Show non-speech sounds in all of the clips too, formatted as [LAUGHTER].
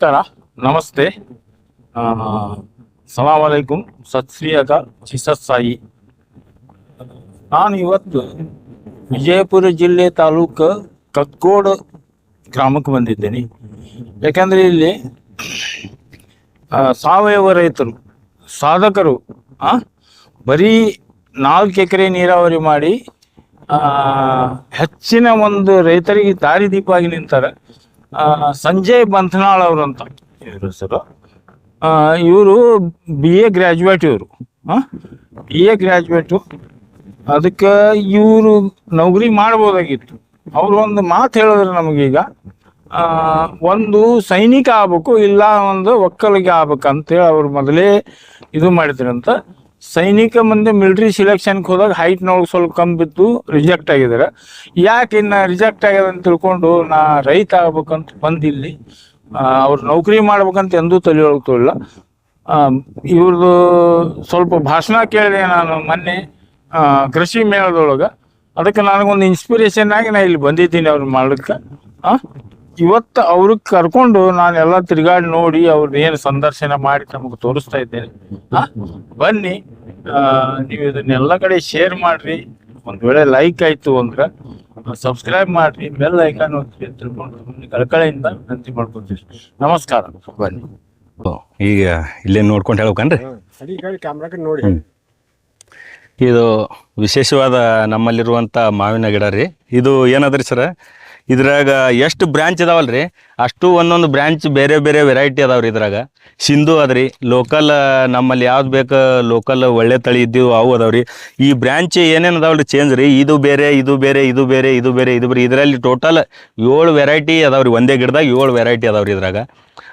ನಮಸ್ಕಾರ. ನಮಸ್ತೆ. ಸಲಾಮ್ ಅಲೈಕುಂ ಸತ್ ಶ್ರೀ ಅಕಾಲ್ ಸಾಯಿ ನಾನು ಇವತ್ತು ವಿಜಯಪುರ ಜಿಲ್ಲೆ ತಾಲೂಕು ಕಕ್ಕೋಡ ಗ್ರಾಮಕ್ಕೆ ಬಂದಿದ್ದೇನೆ. ಯಾಕಂದ್ರೆ ಇಲ್ಲಿ ಸಾವಯವ ರೈತರು ಸಾಧಕರು ಆ, ಬರೀ ನಾಲ್ಕು ಎಕರೆ ನೀರಾವರಿ ಮಾಡಿ ಹೆಚ್ಚಿನ ಒಂದು ರೈತರಿಗೆ ದಾರಿದೀಪವಾಗಿ ನಿಂತಾರೆ. ಸಂಜಯ್ ಬಂಥನಾಳ್ ಅವರು ಅಂತ. ಇವ್ರ ಹೆಸರು? ಇವರು ಬಿ ಎ ಗ್ರ್ಯಾಜುಯೇಟ್ ಇವರು. ಬಿ ಎ ಗ್ರ್ಯಾಜುಯೇಟು ಅದಕ್ಕೆ ಇವರು ನೌಕರಿ ಮಾಡ್ಬೋದಾಗಿತ್ತು. ಅವ್ರು ಒಂದು ಮಾತು ಹೇಳಿದ್ರು ನಮಗೀಗ ಒಂದು ಸೈನಿಕ ಆಗ್ಬೇಕು ಇಲ್ಲ ಒಂದು ಒಕ್ಕಲಿಗೆ ಆಗ್ಬೇಕು ಅಂತೇಳಿ ಅವ್ರು ಮೊದಲೇ ಇದು ಮಾಡಿದ್ರಂತ ಸೈನಿಕ ಮುಂದೆ ಮಿಲಿಟರಿ ಸಿಲೆಕ್ಷನ್ಗೆ ಹೋದಾಗ ಹೈಟ್ನೊಳಗೆ ಸ್ವಲ್ಪ ಕಮ್ಮಿ ಬಿದ್ದು ರಿಜೆಕ್ಟ್ ಆಗಿದ್ದಾರೆ. ಯಾಕೆ ಇನ್ನು ರಿಜೆಕ್ಟ್ ಆಗ್ಯದ ಅಂತ ತಿಳ್ಕೊಂಡು ನಾ ರೈತ ಆಗ್ಬೇಕಂತ ಬಂದಿಲ್ಲಿ. ಅವ್ರು ನೌಕರಿ ಮಾಡ್ಬೇಕಂತ ಎಂದೂ ತಲೆಯೊಳಗೆ ತೊಳಿಲ್ಲ ಇವ್ರದ್ದು ಸ್ವಲ್ಪ ಭಾಷಣ ಕೇಳಿದೆ ನಾನು ಮೊನ್ನೆ ಕೃಷಿ ಮೇಳದೊಳಗೆ. ಅದಕ್ಕೆ ನನಗೊಂದು ಇನ್ಸ್ಪಿರೇಷನ್ ಆಗಿ ನಾ ಇಲ್ಲಿ ಬಂದಿದ್ದೀನಿ ಅವ್ರು ಮಾಡೋದಕ್ಕೆ ಇವತ್ತು ಅವ್ರಿಗೆ ಕರ್ಕೊಂಡು ನಾನು ಎಲ್ಲ ತಿರುಗಾಡಿ ನೋಡಿ ಅವ್ರದ್ದು ಏನು ಸಂದರ್ಶನ ಮಾಡಿ ನಮಗೆ ತೋರಿಸ್ತಾ ಇದ್ದೇನೆ. ಆ, ಬನ್ನಿ. ಆ, ನೀವು ಇದನ್ನೆಲ್ಲ ಕಡೆ ಶೇರ್ ಮಾಡ್ರಿ. ಒಂದು ವೇಳೆ ಲೈಕ್ ಆಯ್ತು ಅಂದ್ರೆ ಸಬ್ಸ್ಕ್ರೈಬ್ ಮಾಡ್ರಿ. ಬೆಲ್ ಐಕಾನ್ ತಿಳ್ಕೊಂಡು ಕಳಕಳೆಯಿಂದ ನಂತಿ ವಿನಂತಿ ಮಾಡ್ಕೊತೀವಿ. ನಮಸ್ಕಾರ. ಬನ್ನಿ. ಓ, ಈಗ ಇಲ್ಲೇ ನೋಡ್ಕೊಂಡು ಹೇಳ್ಬೇಕನ್ರಿ? ನೋಡಿ. ಇದು ವಿಶೇಷವಾದ ನಮ್ಮಲ್ಲಿರುವಂಥ ಮಾವಿನ ಗಿಡ ರೀ. ಇದು ಏನದ್ರಿ ಸರ? ಇದ್ರಾಗ ಎಷ್ಟು ಬ್ರ್ಯಾಂಚ್ ರೀ ಅಷ್ಟು ಒಂದೊಂದು ಬ್ರ್ಯಾಂಚ್ ಬೇರೆ ಬೇರೆ ವೆರೈಟಿ ಅದಾವ್ರಿ ಇದ್ರಾಗ. ಸಿಂಧು ಅದ್ರಿ ಲೋಕಲ್ ನಮ್ಮಲ್ಲಿ ಯಾವ್ದು ಬೇಕು ಲೋಕಲ್ ಒಳ್ಳೆ ತಳಿ ಇದ್ದೀವಿ ಅವು ಅದಾವ್ರಿ. ಈ ಬ್ರ್ಯಾಂಚ್ ಏನೇನು ಅದಾವಲ್ರಿ ಚೇಂಜ್ ರೀ? ಇದು ಬೇರೆ ಇದು ಬೇರೆ ಇದು ಬೇರೆ ಇದು ಬೇರೆ ಇದು ಬೇರೆ. ಇದರಲ್ಲಿ ಟೋಟಲ್ ಏಳು ವೆರೈಟಿ ಅದಾವ್ರಿ. ಒಂದೇ ಗಿಡದಾಗ ಏಳು ವೆರೈಟಿ ಅದಾವ್ರಿ ಇದ್ರಾಗ.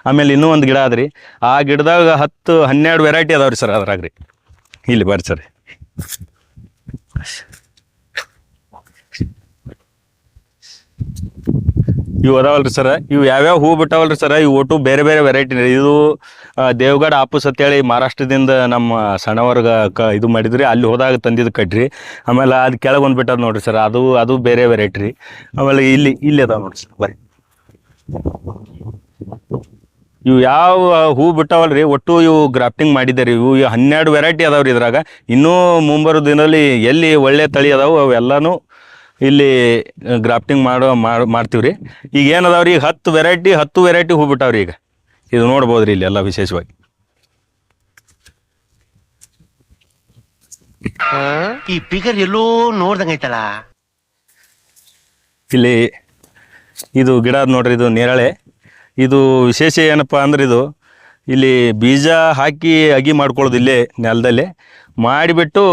ಆಮೇಲೆ ಇನ್ನೂ ಒಂದು ಗಿಡ ಅದ್ರಿ. ಆ ಗಿಡದಾಗ ಹತ್ತು, ಹನ್ನೆರಡು ವೆರೈಟಿ ಅದಾವ್ರಿ ಸರ್ ಅದ್ರಾಗ ರೀ ಇಲ್ಲಿ ಬರ್ರಿ ಸರ್. ಇವು ಅದಾವಲ್ರಿ ಸರ್. ಇವು ಯಾವ್ಯಾವ ಹೂ ಬಿಟ್ಟಾವಲ್ರಿ ಸರ್? ಇವು ಒಟ್ಟು ಬೇರೆ ಬೇರೆ ವೆರೈಟಿ ಇದು ದೇವಗಡ ದೇವಗಢ ಆಪುಸ್ ಅಂತೇಳಿ ಮಹಾರಾಷ್ಟ್ರದಿಂದ ನಮ್ಮ ಸಣ್ಣವರ್ಗ ಕ, ಇದು ಮಾಡಿದ್ರಿ. ಅಲ್ಲಿ ಹೋದಾಗ ತಂದಿದ್ದು ಕಟ್ರಿ. ಆಮೇಲೆ ಅದು ಕೆಳಗೆ ಒಂದು ಬಿಟ್ಟದ ನೋಡ್ರಿ ಸರ್. ಅದು ಅದು ಬೇರೆ ವೆರೈಟಿ ರೀ. ಆಮೇಲೆ ಇಲ್ಲಿ ಇಲ್ಲಿ ಅದಾವ ನೋಡ್ರಿ ಸರ್. ಬರ್ರಿ. ಇವು ಯಾವ ಹೂ ಬಿಟ್ಟಾವಲ್ರಿ? ಒಟ್ಟು ಇವು ಗ್ರಾಫ್ಟಿಂಗ್ ಮಾಡಿದ್ದೆ ರೀ ಇವು ಹನ್ನೆರಡು ವೆರೈಟಿ ಅದಾವ್ರಿ ಇದ್ರಾಗ. ಇನ್ನೂ ಮುಂಬರೋ ದಿನದಲ್ಲಿ ಎಲ್ಲಿ ಒಳ್ಳೆ ತಳಿ ಅದಾವು ಅವೆಲ್ಲನೂ ಇಲ್ಲಿ ಗ್ರಾಫ್ಟಿಂಗ್ ಮಾಡೋ ಮಾಡ್ತೀವಿ ರೀ ಈಗ ಏನದಾವ ರೀ ಈಗ ಹತ್ತು ವೆರೈಟಿ ಹತ್ತು ವೆರೈಟಿ ಹೂ ಬಿಟ್ಟಾವ್ರಿ ಈಗ. ಇದು ನೋಡ್ಬೋದು ರೀ ಇಲ್ಲಿ ಎಲ್ಲ ವಿಶೇಷವಾಗಿ. ಈ ಪಿಗರ್ ಎಲ್ಲೋ ನೋಡ್ದಂಗೈತಲ್ಲ ಇಲ್ಲಿ ಇದು ಗಿಡ ನೋಡ್ರಿ ಇದು ನೇರಳೆ. ಇದು ವಿಶೇಷ ಏನಪ್ಪ ಅಂದ್ರೆ ಇದು ಇಲ್ಲಿ ಬೀಜ ಹಾಕಿ ಅಗಿ ಮಾಡ್ಕೊಳ್ಳೋದು ಇಲ್ಲೇ ನೆಲದಲ್ಲಿ. ಮಾಡಿಬಿಟ್ಟು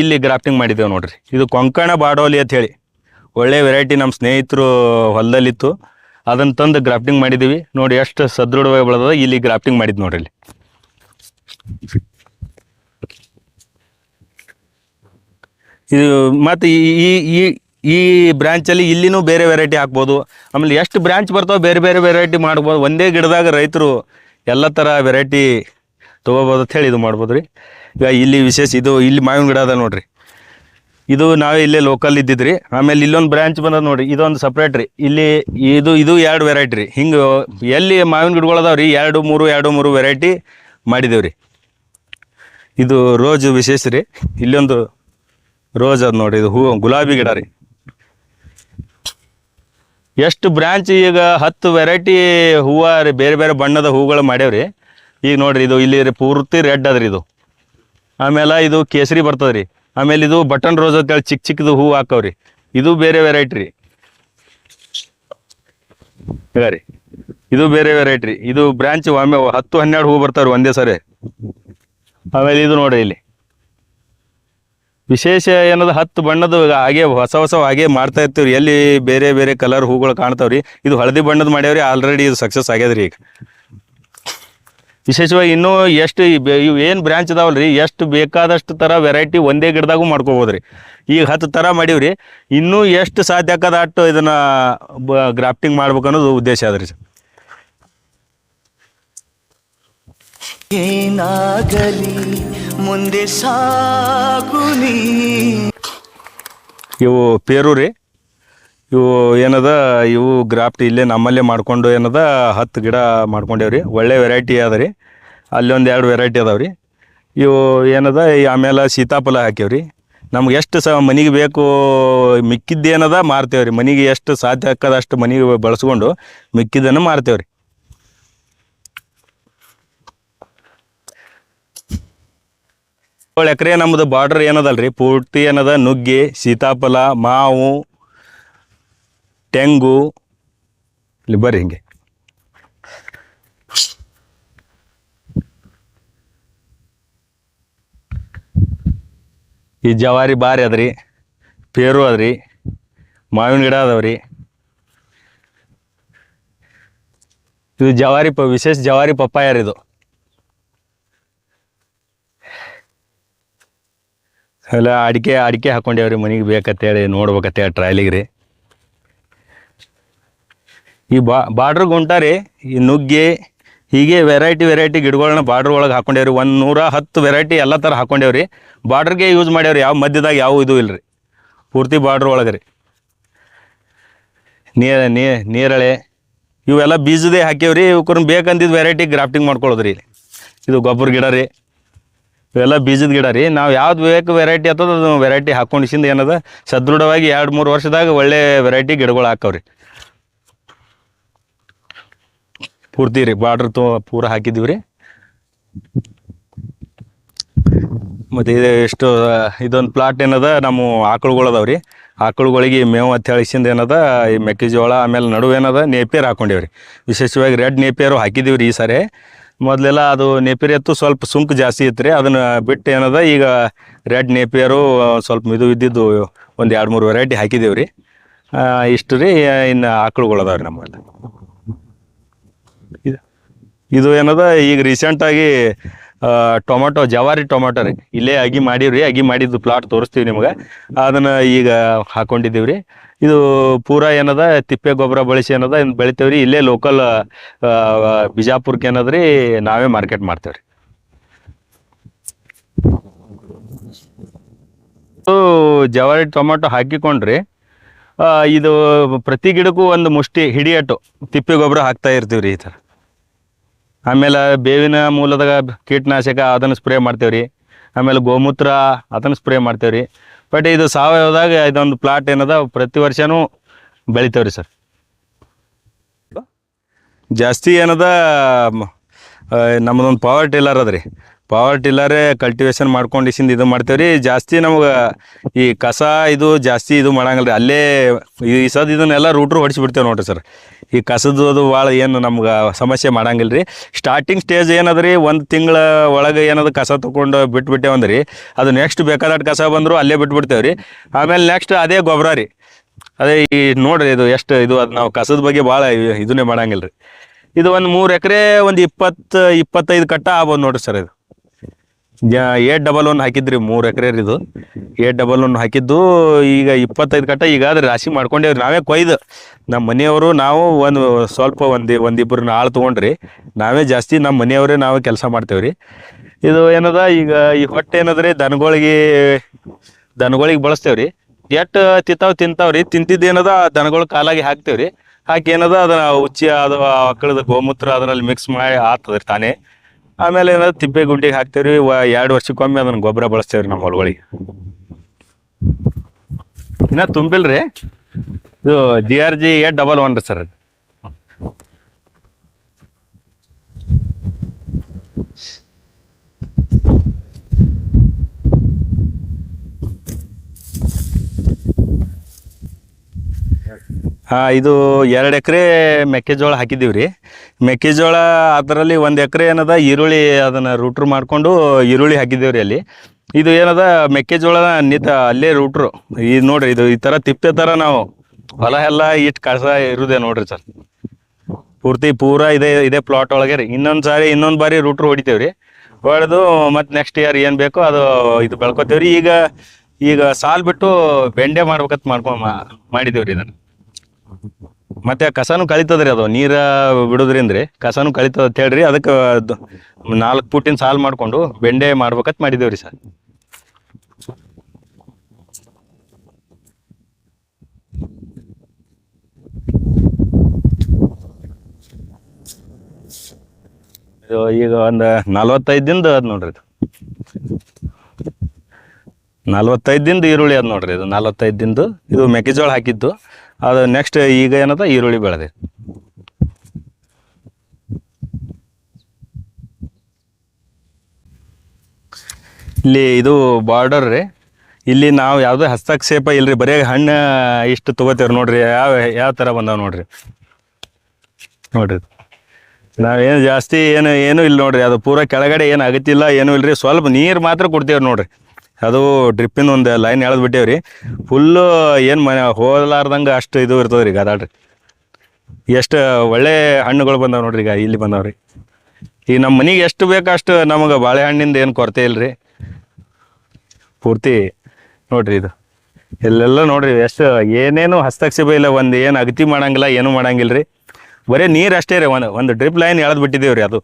ಇಲ್ಲಿ ಗ್ರಾಫ್ಟಿಂಗ್ ಮಾಡಿದ್ದೇವೆ ನೋಡ್ರಿ. ಇದು ಕೊಂಕಣ ಬಾಡೋಲಿ ಅಂತ ಹೇಳಿ. ಒಳ್ಳೆ ವೆರೈಟಿ ನಮ್ಮ ಸ್ನೇಹಿತರು ಹೊಲದಲ್ಲಿತ್ತು. ಅದನ್ನು ತಂದು ಗ್ರಾಫ್ಟಿಂಗ್ ಮಾಡಿದ್ದೀವಿ ನೋಡಿ ಎಷ್ಟು ಸದೃಢವಾಗಿ ಬೆಳೆದ ಇಲ್ಲಿ ಗ್ರಾಫ್ಟಿಂಗ್ ಮಾಡಿದ್ ನೋಡ್ರಿ ಇಲ್ಲಿ. ಇದು ಮತ್ತು ಈ, ಈ- ಈ ಬ್ರ್ಯಾಂಚಲ್ಲಿ ಇಲ್ಲಿನೂ ಬೇರೆ ವೆರೈಟಿ ಹಾಕ್ಬೋದು. ಆಮೇಲೆ ಎಷ್ಟು ಬ್ರ್ಯಾಂಚ್ ಬರ್ತಾವೆ ಬೇರೆ ಬೇರೆ ವೆರೈಟಿ ಮಾಡ್ಬೋದು. ಒಂದೇ ಗಿಡದಾಗ ರೈತರು ಎಲ್ಲ ಥರ ವೆರೈಟಿ ತೊಗೋಬೋದು ಅಂತ ಹೇಳಿ ಇದು ಮಾಡ್ಬೋದು ರೀ ಈಗ ಇಲ್ಲಿ ವಿಶೇಷ ಇದು ಇಲ್ಲಿ ಮಾವಿನ ಗಿಡ ಅದ ನೋಡ್ರಿ. ಇದು ನಾವೇ ಇಲ್ಲೇ ಲೋಕಲ್ ಇದ್ದಿದ್ರಿ. ಆಮೇಲೆ ಇಲ್ಲೊಂದು ಬ್ರಾಂಚ್ ಬಂದದ ನೋಡ್ರಿ, ಇದೊಂದು ಸಪ್ರೇಟ್ ರೀ. ಇಲ್ಲಿ ಇದು ಇದು ಎರಡು ವೆರೈಟಿ ರೀ. ಹಿಂಗೆ ಎಲ್ಲಿ ಮಾವಿನ ಗಿಡಗಳು ಅದಾವ ರೀ, ಎರಡು, ಮೂರು ಎರಡು, ಮೂರು ವೆರೈಟಿ ಮಾಡಿದೇವ್ರಿ ಇದು ರೋಜ್ ವಿಶೇಷ ರೀ. ಇಲ್ಲೊಂದು ರೋಜ್ ಅದ ನೋಡ್ರಿ, ಇದು ಹೂ, ಗುಲಾಬಿ ಗಿಡ ರೀ. ಎಷ್ಟು ಬ್ರಾಂಚ್ ಈಗ ಹತ್ತು ವೆರೈಟಿ ಹೂವು ರೀ, ಬೇರೆ ಬೇರೆ ಬಣ್ಣದ ಹೂಗಳು ಮಾಡ್ಯಾವ್ರಿ ಈಗ ನೋಡ್ರಿ, ಇದು ಇಲ್ಲಿ ಪೂರ್ತಿ ರೆಡ್ ಅದ್ರಿ ಇದು. ಆಮೇಲೆ ಇದು ಕೇಸರಿ ಬರ್ತದ್ರಿ ಆಮೇಲೆ ಇದು ಬಟನ್ ರೋಸ್ ಅಂತೇಳಿ ಚಿಕ್ಕ ಚಿಕ್ಕದು ಹೂ ಹಾಕವ್ರಿ. ಇದು ಬೇರೆ ವೆರೈಟಿ ರೀ. ರೀ. ಇದು ಬೇರೆ ವೆರೈಟಿ ರೀ. ಇದು ಬ್ರಾಂಚ್ ಒಮ್ಮೆ ಹತ್ತು ಹನ್ನೆರಡು ಹೂ ಬರ್ತಾವ್ರಿ ಒಂದೇ ಸರಿ. ಆಮೇಲೆ ಇದು ನೋಡ್ರಿ ಇಲ್ಲಿ. ವಿಶೇಷ ಏನದ? ಹತ್ತು ಬಣ್ಣದ ಹಾಗೆ ಹೊಸ ಹೊಸ ಹಾಗೆ ಮಾಡ್ತಾ ಇರ್ತೀವ್ರಿ. ಎಲ್ಲಿ ಬೇರೆ ಬೇರೆ ಕಲರ್ ಹೂಗಳು ಕಾಣ್ತಾವ್ರಿ. ಇದು ಹಳದಿ ಬಣ್ಣದ ಮಾಡ್ಯಾವ್ರಿ. ಆಲ್ರೆಡಿ ಇದು ಸಕ್ಸಸ್ ಆಗ್ಯದ್ರಿ ಈಗ. ವಿಶೇಷವಾಗಿ ಇನ್ನೂ ಎಷ್ಟು ಇವು ಏನು ಬ್ರ್ಯಾಂಚ್ ಇದಾವಲ್ಲ ರೀ ಎಷ್ಟು ಬೇಕಾದಷ್ಟು ಥರ ವೆರೈಟಿ ಒಂದೇ ಗಿಡದಾಗೂ ಮಾಡ್ಕೋಬೋದ್ರಿ. ಈಗ ಹತ್ತು ಥರ ಮಾಡೀವ್ರಿ. ಇನ್ನೂ ಎಷ್ಟು ಸಾಧ್ಯ ಆಕದ ಅಷ್ಟು ಬ ಗ್ರಾಫ್ಟಿಂಗ್ ಮಾಡ್ಬೇಕು ಅನ್ನೋದು ಉದ್ದೇಶ ಅದ ಸರ್. ಏನಾಗಲಿ ಮುಂದೆ ಸಾಗುನಿ ಇವು ಪೇರು ರೀ. ಇವು ಏನದ, ಇವು ಗ್ರಾಫ್ಟ್ ಇಲ್ಲೇ ನಮ್ಮಲ್ಲೇ ಮಾಡ್ಕೊಂಡು ಏನದ, ಹತ್ತು ಗಿಡ ಮಾಡ್ಕೊಂಡೇವ್ರಿ. ಒಳ್ಳೆ ವೆರೈಟಿ ಅದ ರೀ. ಅಲ್ಲಿ ಒಂದು ಎರಡು ವೆರೈಟಿ ಅದಾವ್ರಿ ಇವು ಏನದ ಆಮೇಲೆ ಸೀತಾಫಲ ಹಾಕ್ಯವ್ರಿ. ನಮ್ಗೆ ಎಷ್ಟು ಸ ಮನೆಗೆ ಬೇಕು, ಮಿಕ್ಕಿದ್ದು ಏನದ ಮಾರ್ತೇವೆ ರೀ ಮನೆಗೆ ಎಷ್ಟು ಸಾಧ್ಯ ಹಾಕದ ಅಷ್ಟು ಮನೆಗೆ ಬಳಸ್ಕೊಂಡು ಮಿಕ್ಕಿದ್ದನ್ನು ಮಾರ್ತೇವ್ರಿ. ಏಳು ಎಕರೆ ನಮ್ಮದು ಬಾರ್ಡರ್ ಏನದಲ್ರಿ? ಪೂರ್ತಿ ಏನದ ನುಗ್ಗಿ, ಸೀತಾಫಲ, ಮಾವು ತೆಂಗು ಇಲ್ಲಿ ಬರ್ರಿ ಹಿಂಗೆ. ಈ ಜವಾರಿ ಬಾರಿ ಅದ್ರಿ ಪೇರು ಅದ್ರಿ ಮಾವಿನ ಗಿಡ ಅದಾವ್ರಿ. ಇದು ಜವಾರಿ ಪ ವಿಶೇಷ ಜವಾರಿ ಪಪ್ಪಾಯ ರೀ ಇದು. ಎಲ್ಲ ಅಡಿಕೆ ಅಡಿಕೆ ಹಾಕೊಂಡೇವ್ರಿ ಮನೆಗೆ ಬೇಕಂತೇಳಿ ನೋಡ್ಬೇಕಂತೇಳಿ ಟ್ರಯಲಿಗೆ ರೀ. ಈ ಬಾ, ಬಾರ್ಡ್ರ್ ಈ ನುಗ್ಗೆ, ಹೀಗೆ ವೆರೈಟಿ ವೆರೈಟಿ ಗಿಡಗಳನ್ನ ಬಾರ್ಡ್ರ್ ಒಳಗೆ ಹಾಕೊಂಡೇವ್ರಿ. ಒಂದು ನೂರ ಹತ್ತು ವೆರೈಟಿ ಎಲ್ಲ ಥರ ಹಾಕೊಂಡೇವ್ರಿ. ಬಾರ್ಡ್ರಿಗೆ ಯೂಸ್ ಮಾಡ್ಯಾವ್ರಿ. ಯಾವ ಮಧ್ಯದಾಗ ಯಾವ ಇದು ಇಲ್ರಿ. ಪೂರ್ತಿ ಬಾರ್ಡ್ರ್ ಒಳಗೆ ರೀ. ನೀರ ನೀರಳೆ, ಇವೆಲ್ಲ ಬೀಜದೇ ಹಾಕ್ಯವ್ರಿ. ಇವ್ರ ಬೇಕಂದಿದ್ದು ವೆರೈಟಿ ಗ್ರಾಫ್ಟಿಂಗ್ ಮಾಡ್ಕೊಳ್ಳೋದ್ರಿ ಇದು ಗೊಬ್ಬರ ಗಿಡ ರೀ. ಇವೆಲ್ಲ ಬೀಜದ ಗಿಡ ರೀ. ನಾವು ಯಾವ್ದು ಬೇಕು ವೆರೈಟಿ ಅದು ವೆರೈಟಿ ಹಾಕೊಂಡಿಸಿಂದ ಏನದ, ಸದೃಢವಾಗಿ ಎರಡು ಮೂರು ವರ್ಷದಾಗ ಒಳ್ಳೆ ವೆರೈಟಿ ಗಿಡಗಳು ಹಾಕವ್ರಿ. ಪೂರ್ತಿ ರೀ, ಬಾರ್ಡರ್ ತೋ, ಪೂರ ಹಾಕಿದ್ದೀವಿ ರೀ. ಮತ್ತು ಇದು ಎಷ್ಟು, ಇದೊಂದು ಪ್ಲಾಟ್ ಏನದ, ನಮ್ಮ ಆಕಳುಗಳು ರೀ. ಆಕಳುಗಳಿಗೆ ಮೇವು ಅಂತ ಹೇಳಿಸಿಂದ ಏನದ, ಈ ಮೆಕ್ಕೆಜೋಳ, ಆಮೇಲೆ ನಡುವೆ ಏನದ, ನೇಪಿಯರ್ ಹಾಕೊಂಡಿವಿ ರೀ. ವಿಶೇಷವಾಗಿ ರೆಡ್ ನೇಪಿಯರು ಹಾಕಿದ್ದೀವಿ ರೀ ಈ ಸಾರಿ. ಮೊದಲೆಲ್ಲ ಅದು ನೇಪಿಯರ್ ಎತ್ತು ಸ್ವಲ್ಪ ಸುಂಕು ಜಾಸ್ತಿ ಇತ್ತು ರೀ, ಅದನ್ನು ಬಿಟ್ಟು ಏನದ, ಈಗ ರೆಡ್ ನೇಪಿಯರು ಸ್ವಲ್ಪ ಮಿದು ಇದ್ದಿದ್ದು ಒಂದು ಎರಡು ಮೂರು ವೆರೈಟಿ ಹಾಕಿದ್ದೀವಿ ರೀ. ಇಷ್ಟು ರೀ, ಇನ್ನು ಆಕಳುಗಳು ರೀ ನಮ್ಮಲ್ಲಿ. ಇದು. ಏನದ, ಈಗ ರೀಸೆಂಟಾಗಿ ಟೊಮೆಟೊ, ಜವಾರಿ ಟೊಮೆಟೊ ರೀ. ಇಲ್ಲೇ ಅಗಿ ಮಾಡಿವ್ರಿ, ಅಗಿ ಮಾಡಿದ್ದು ಪ್ಲಾಟ್ ತೋರಿಸ್ತೀವಿ ನಿಮ್ಗೆ. ಅದನ್ನು ಈಗ ಹಾಕೊಂಡಿದ್ದೀವಿ ರೀ ಇದು ಪೂರಾ ಏನದ, ತಿಪ್ಪೆ ಗೊಬ್ಬರ ಬಳಸಿ ಏನದ ಇನ್ನು ಬೆಳಿತೇವೆ ರೀ ಇಲ್ಲೇ ಲೋಕಲ್ ಏನದ ರೀ, ನಾವೇ ಮಾರ್ಕೆಟ್ ಮಾಡ್ತೇವೆ ರೀ ಇದು ಜವಾರಿ ಟೊಮೆಟೊ ಹಾಕಿಕೊಂಡ್ರಿ. ಇದು ಪ್ರತಿ ಗಿಡಕ್ಕೂ ಒಂದು ಮುಷ್ಟಿ, ಹಿಡಿಯಟ್ಟು, ತಿಪ್ಪೆ ಗೊಬ್ಬರ ಹಾಕ್ತಾ ಇರ್ತೀವಿ ರೀ ಈ ಥರ ಆಮೇಲೆ ಬೇವಿನ ಮೂಲದಾಗ ಕೀಟನಾಶಕ ಅದನ್ನು ಸ್ಪ್ರೇ ಮಾಡ್ತೇವ್ರಿ. ಆಮೇಲೆ ಗೋಮೂತ್ರ ಅದನ್ನು ಸ್ಪ್ರೇ ಮಾಡ್ತೇವ್ರಿ. ಬಟ್ ಇದು ಸಾವಯವದಾಗ ಇದೊಂದು ಪ್ಲಾಟ್ ಏನದ, ಪ್ರತಿ ವರ್ಷನೂ ಬೆಳಿತೇವ್ರಿ ಸರ್ ಜಾಸ್ತಿ ಏನದ ನಮ್ಮದೊಂದು ಪವರ್ ಟಿಲ್ಲರ್ ಅದ ರೀ ಪವರ್ ಟಿಲ್ಲರೇ ಕಲ್ಟಿವೇಶನ್ ಮಾಡ್ಕೊಂಡಿಸಿಂದ ಇದು ಮಾಡ್ತೇವ್ರಿ. ಜಾಸ್ತಿ ನಮ್ಗೆ ಈ ಕಸ ಇದು ಜಾಸ್ತಿ ಇದು ಮಾಡಂಗಿಲ್ಲ ರೀ ಅಲ್ಲೇ ಈ ಸದ್ ಇದನ್ನೆಲ್ಲ ರೂಟ್ರು ಹೊಡಿಸಿಬಿಡ್ತೇವೆ ನೋಡಿರಿ ಸರ್ ಈ ಕಸದ ಭಾಳ ಏನು ನಮ್ಗೆ ಸಮಸ್ಯೆ ಮಾಡಂಗಿಲ್ಲ ರೀ ಸ್ಟಾರ್ಟಿಂಗ್ ಸ್ಟೇಜ್ ಏನದ ರೀ ಒಂದು ತಿಂಗಳ ಒಳಗೆ ಏನದು ಕಸ ತೊಗೊಂಡು ಬಿಟ್ಬಿಟ್ಟೇವಂದ್ರಿ. ರೀ ಅದು ನೆಕ್ಸ್ಟ್ ಬೇಕಾದಷ್ಟು ಕಸ ಬಂದರೂ ಅಲ್ಲೇ ಬಿಟ್ಬಿಡ್ತೇವೆ ರೀ ಆಮೇಲೆ ನೆಕ್ಸ್ಟ್ ಅದೇ ಗೊಬ್ಬರ ರೀ. ಅದೇ ಈ ನೋಡ್ರಿ ಇದು ಎಷ್ಟು ಇದು ಅದು ನಾವು ಕಸದ ಬಗ್ಗೆ ಭಾಳ ಇದನ್ನೇ ಮಾಡಂಗಿಲ್ಲ ರೀ ಇದು ಒಂದು ಮೂರು ಎಕರೆ ಒಂದು ಇಪ್ಪತ್ತು, ಇಪ್ಪತ್ತೈದು ಕಟ್ಟ ಆಗ್ಬೋದು ನೋಡಿರಿ ಸರ್ ಇದು. ಏಟ್ ಡಬಲ್ ಒನ್ ಹಾಕಿದ್ರಿ, ಮೂರು ಎಕರೆ ಇದು. ಏಟ್ ಡಬಲ್ ಒನ್ ಹಾಕಿದ್ದು, ಈಗ ಇಪ್ಪತ್ತೈದು ಕಟ್ಟ ಈಗಾದ್ರೆ ರಾಶಿ ಮಾಡ್ಕೊಂಡೇವ್ರಿ. ನಾವೇ ಕೊಯ್ದು. ನಮ್ಮ ಮನೆಯವರು ನಾವು ಒಂದು ಸ್ವಲ್ಪ ಒಂದು, ಒಂದಿಬ್ಬರನ್ನ ಆಳು ತೊಗೊಂಡ್ರಿ. ನಾವೇ ಜಾಸ್ತಿ ನಮ್ಮ ಮನೆಯವರೇ ನಾವೇ ಕೆಲಸ ಮಾಡ್ತೇವ್ರಿ. ಇದು ಏನದ, ಈಗ ಈ ಹೊಟ್ಟೆ ಏನದ್ರಿ, ದನಗಳಿಗೆ ದನಗಳಿಗೆ ಬಳಸ್ತೇವ್ರಿ. ಎಟ್ಟು ತಿಂತಾವ್ ತಿಂತಾವ್ರಿ. ತಿಂತಿದ್ದು ಏನದ, ದನಗಳ ಕಾಲಾಗಿ ಹಾಕ್ತೇವ್ರಿ. ಹಾಕಿ ಏನದ, ಅದನ್ನ ಉಚ್ಚಿ ಅದು ಆಕಳದ ಗೋಮೂತ್ರ ಅದರಲ್ಲಿ ಮಿಕ್ಸ್ ಮಾಡಿ ಆತದ್ರಿ ತಾನೇ. ಆಮೇಲೆ ಏನಾದ್ರು ತಿಪ್ಪೆ ಗುಂಡಿಗೆ ಹಾಕ್ತೇವ್ರಿ ಎರಡು ವರ್ಷಕ್ಕೊಮ್ಮೆ ಅದನ್ನ ಗೊಬ್ಬರ ಬಳಸ್ತೇವ್ರಿ ನಮ್ಮ ಹೊಲಗಳಿಗೆ. ಇನ್ನ ತುಂಬಿಲ್ರಿ. ಇದು G R G eight double one ರೀ ಸರ್ ಇದು ಎರಡು ಎಕರೆ ಮೆಕ್ಕೆಜೋಳ ಹಾಕಿದ್ದೀವ್ರಿ. ಮೆಕ್ಕೆಜೋಳ ಅದರಲ್ಲಿ ಒಂದು ಎಕರೆ ಏನದ, ಈರುಳ್ಳಿ ಅದನ್ನು ರೂಟ್ರು ಮಾಡಿಕೊಂಡು ಈರುಳ್ಳಿ ಹಾಕಿದ್ದೇವ್ರಿ ಅಲ್ಲಿ. ಇದು ಏನದ ಮೆಕ್ಕೆಜೋಳ ನಿತ ಅಲ್ಲೇ ರೂಟ್ರು. ಈ ನೋಡ್ರಿ, ಇದು ಈ ಥರ ತಿಪ್ಪೆ ಥರ ನಾವು ಹೊಲ ಎಲ್ಲ ಇಟ್ಟು ಕಸ ಇರುದೇ ನೋಡ್ರಿ ಸರ್. ಪೂರ್ತಿ ಪೂರ ಇದೇ ಇದೇ ಪ್ಲಾಟ್ ಒಳಗೆ ರೀ. ಇನ್ನೊಂದು ಸಾರಿ, ಇನ್ನೊಂದು ಬಾರಿ ರೂಟ್ರು ಹೊಡಿತೇವ್ರಿ. ಹೊಡೆದು ಮತ್ತು ನೆಕ್ಸ್ಟ್ ಇಯರ್ ಏನು ಬೇಕೋ ಅದು ಇದು ಬೆಳ್ಕೊತೇವೆ ರೀ ಈಗ ಈಗ ಸಾಲ್ ಬಿಟ್ಟು ಬೆಂಡೆ ಮಾಡ್ಬೇಕಂತ ಮಾಡ್ಕೊ ಮಾಡಿದೇವ್ರಿ ಇದನ್ನು. ಮತ್ತೆ ಕಸಾನು ಕಳಿತದ್ರಿ ಅದು, ನೀರ ಬಿಡೋದ್ರಿಂದ್ರಿ ಕಸಾನು ಕಳಿತದ ಅಂತ ಹೇಳ್ರಿ, ಅದಕ್ಕೆ ನಾಲ್ಕು ಪುಟ್ಟಿನ ಸಾಲ್ ಮಾಡ್ಕೊಂಡು ಬೆಂಡೆ ಮಾಡ್ಬೇಕಂತ ಮಾಡಿದೇವ್ರಿ ಸರ್. ಈಗ ಒಂದು ನಲ್ವತ್ತೈದು ದಿನದ ಅದ್ ನೋಡ್ರಿ ನಲ್ವತ್ತೈದು ದಿನದ ಈರುಳ್ಳಿ ಅದ್ ನೋಡ್ರಿ ಇದು ನಲ್ವತ್ತೈದು ದಿನದ ಇದು ಮೆಕ್ಕೆಜೋಳ ಹಾಕಿದ್ದು. ಅದು ನೆಕ್ಸ್ಟ್ ಈಗ ಏನದ? ಈರುಳ್ಳಿ ಬೆಳೆದೆ ಇಲ್ಲಿ ಇದು ಬಾರ್ಡರ್ ರೀ. ಇಲ್ಲಿ ನಾವು ಯಾವುದೇ ಹಸ್ತಕ್ಷೇಪ ಇಲ್ರಿ, ಬರೀ ಹಣ್ಣು ಇಷ್ಟು ತಗೋತೇವ್ರಿ ನೋಡ್ರಿ, ಯಾವ ಯಾವ ಥರ ಬಂದಾವ ನೋಡ್ರಿ. ನೋಡ್ರಿ. ನಾವೇನು ಜಾಸ್ತಿ ಏನು, ಏನೂ ಇಲ್ಲ ನೋಡ್ರಿ, ಅದು ಪೂರ ಕೆಳಗಡೆ ಏನು ಅಗತ್ಯ ಏನು ಇಲ್ರಿ, ಸ್ವಲ್ಪ ನೀರು ಮಾತ್ರ ಕೊಡ್ತೇವ್ರಿ ನೋಡ್ರಿ. ಅದು ಡ್ರಿಪ್ಪಿನ ಒಂದು ಲೈನ್ ಎಳೆದು ಬಿಟ್ಟೇವ್ರಿ. ಫುಲ್ಲು ಏನು ಮನೆ ಹೋಲಾರ್ದಂಗೆ ಅಷ್ಟು ಇದು ಇರ್ತದೆ ರೀ ಗದಾಡ್ರಿ ಎಷ್ಟು ಒಳ್ಳೆ ಹಣ್ಣುಗಳು ಬಂದಾವೆ ನೋಡ್ರಿ ಈಗ ಇಲ್ಲಿ ಬಂದಾವ್ರಿ. ಈಗ ನಮ್ಮ ಮನೆಗೆ ಎಷ್ಟು ಬೇಕು ಅಷ್ಟು ನಮಗೆ ಬಾಳೆಹಣ್ಣಿಂದ ಏನು ಕೊರತೆ ಇಲ್ರಿ. ಪೂರ್ತಿ ನೋಡ್ರಿ ಇದು. ಇಲ್ಲೆಲ್ಲ ನೋಡ್ರಿ ಎಷ್ಟು ಏನೇನು ಹಸ್ತಕ್ಷೇಪ ಇಲ್ಲ, ಒಂದು ಏನು ಅಗತಿ ಮಾಡಂಗಿಲ್ಲ, ಏನು ಮಾಡಂಗಿಲ್ಲ ರೀ ಬರೀ ನೀರು ಅಷ್ಟೇ ರೀ, ಒಂದು ಒಂದು ಡ್ರಿಪ್ ಲೈನ್ ಎಳೆದು ಬಿಟ್ಟಿದ್ದೀವಿ ರೀ ಅದು.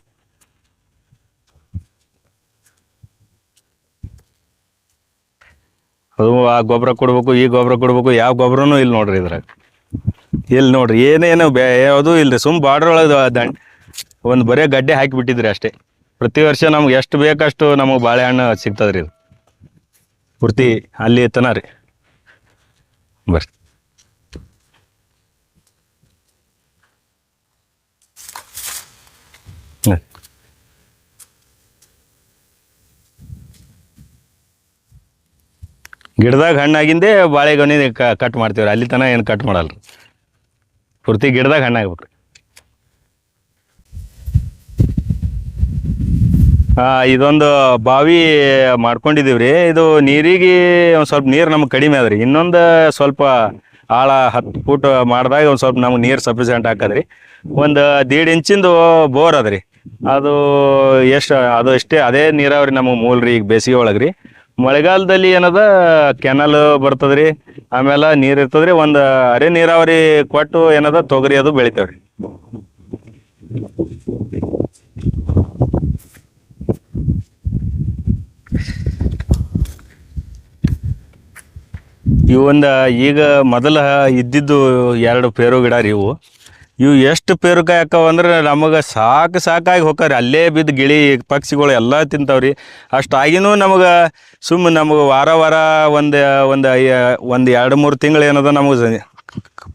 ಅದು ಆ ಗೊಬ್ಬರ ಕೊಡ್ಬೇಕು, ಈ ಗೊಬ್ಬರ ಕೊಡ್ಬೇಕು, ಯಾವ ಗೊಬ್ಬರನೂ ಇಲ್ಲ ನೋಡ್ರಿ ಇದ್ರಾಗ. ಇಲ್ಲಿ ನೋಡ್ರಿ ಏನೇನು ಬೇ, ಯಾವುದು ಇಲ್ಲ ರೀ ಸುಮ್ ಬಾರ್ಡ್ರ್ ಒಳಗೆ ದಂಡ್, ಒಂದು ಬರೀ ಗಡ್ಡೆ ಹಾಕಿಬಿಟ್ಟಿದ್ರಿ ಅಷ್ಟೇ. ಪ್ರತಿ ವರ್ಷ ನಮ್ಗೆ ಎಷ್ಟು ಬೇಕಷ್ಟು ನಮಗೆ ಬಾಳೆಹಣ್ಣು ಸಿಗ್ತದ್ರಿ ಇದು. ಪೂರ್ತಿ ಅಲ್ಲಿ ತನ ರೀ. ಬರ್ರಿ ಹ್ಮ್. ಗಿಡದಾಗ ಹಣ್ಣಾಗಿಂದೇ ಬಾಳೆಗೊನೆ ಕಟ್ ಮಾಡ್ತೀವ್ರಿ. ಅಲ್ಲಿ ತನಕ ಏನು ಕಟ್ ಮಾಡಲ್ಲ ಪೂರ್ತಿ ಗಿಡದಾಗ ಹಣ್ಣಾಗ್ಬೇಕು ಹಾ ಇದೊಂದು ಬಾವಿ ಮಾಡ್ಕೊಂಡಿದೀವ್ರಿ ಇದು ನೀರಿಗೆ ಒಂದು ಸ್ವಲ್ಪ ನೀರು ನಮ್ಗೆ ಕಡಿಮೆ ಅದ್ರಿ ಇನ್ನೊಂದು ಸ್ವಲ್ಪ ಆಳ ಹತ್ತು ಫೂಟ್ ಮಾಡಿದಾಗ ಒಂದು ಸ್ವಲ್ಪ ನಮ್ಗೆ ನೀರು ಸಫಿಷಿಯೆಂಟ್ ಹಾಕದ್ರಿ ಒಂದು ದೇಡ್ ಇಂಚಿಂದು ಬೋರ್ ಅದ್ರಿ ಅದು ಎಷ್ಟು, ಅದು ಅಷ್ಟೇ ಅದೇ ನೀರಾವರಿ ನಮಗೆ ಮೂಲ ರೀ ಈಗ ಬೇಸಿಗೆ ಒಳಗೆ ರೀ ಮಳೆಗಾಲದಲ್ಲಿ ಏನದ? ಕೆನಲ್ ಬರ್ತದ್ರಿ ಆಮೇಲೆ ನೀರು ಇರ್ತದ್ರಿ, ಒಂದು ಅರೆ ನೀರಾವರಿ ಕೊಟ್ಟು ಏನದ, ತೊಗರಿ ಅದು ಬೆಳಿತೇವ್ರಿ. ಇವೊಂದ ಈಗ ಮೊದಲ ಇದ್ದಿದ್ದು ಎರಡು ಪೇರು ಗಿಡ ರೀ ಇವು. ಇವು ಎಷ್ಟು ಪೇರುಕಾಯಿ ಹಾಕವ ಅಂದ್ರೆ ನಮಗೆ ಸಾಕು ಸಾಕಾಗಿ ಹೋಗ್ತಾವ್ರಿ ಅಲ್ಲೇ ಬಿದ್ದು ಗಿಳಿ, ಪಕ್ಷಿಗಳು ಎಲ್ಲ ತಿಂತಾವ್ರಿ. ಅಷ್ಟಾಗಿನೂ ನಮಗೆ ಸುಮ್ಮನೆ ನಮಗೆ ವಾರ ವಾರ ಒಂದು ಒಂದು ಒಂದು ಎರಡು, ಮೂರು ತಿಂಗಳು ಏನದ ನಮಗೆ